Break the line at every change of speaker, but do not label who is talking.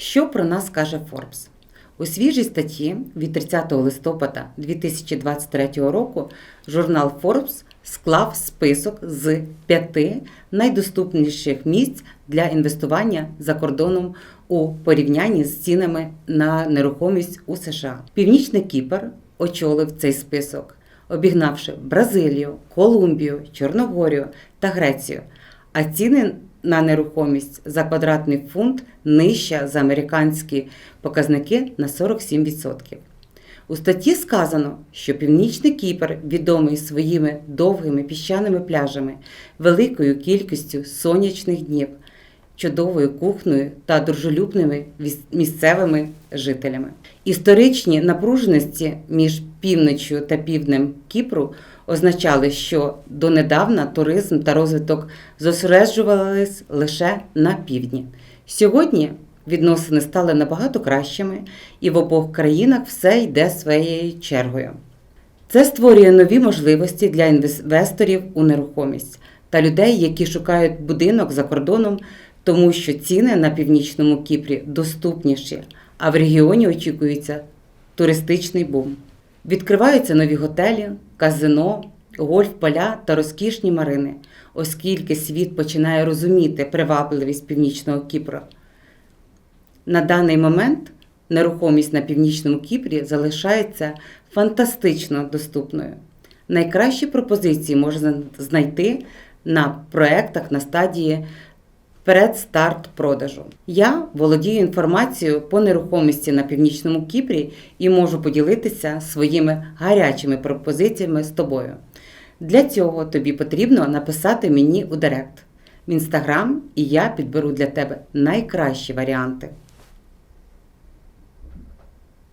Що про нас каже Forbes? У свіжій статті від 30 листопада 2023 року журнал Forbes склав список з п'яти найдоступніших місць для інвестування за кордоном у порівнянні з цінами на нерухомість у США. Північний Кіпр очолив цей список, обігнавши Бразилію, Колумбію, Чорногорію та Грецію. А ціни на нерухомість за квадратний фунт нижча за американські показники на 47%. У статті сказано, що Північний Кіпр відомий своїми довгими піщаними пляжами, великою кількістю сонячних днів, чудовою кухнею та дружелюбними місцевими жителями. Історичні напруженості між півночю та півднем Кіпру означали, що донедавна туризм та розвиток зосереджувались лише на півдні. Сьогодні відносини стали набагато кращими, і в обох країнах все йде своєю чергою. Це створює нові можливості для інвесторів у нерухомість та людей, які шукають будинок за кордоном, тому що ціни на північному Кіпрі доступніші, а в регіоні очікується туристичний бум. Відкриваються нові готелі, казино, гольф-поля та розкішні марини, оскільки світ починає розуміти привабливість північного Кіпра. На даний момент нерухомість на північному Кіпрі залишається фантастично доступною. Найкращі пропозиції можна знайти на проектах на стадії передстарт продажу. Я володію інформацією по нерухомості на північному Кіпрі і можу поділитися своїми гарячими пропозиціями з тобою. Для цього тобі потрібно написати мені у Директ в інстаграм, і я підберу для тебе найкращі варіанти.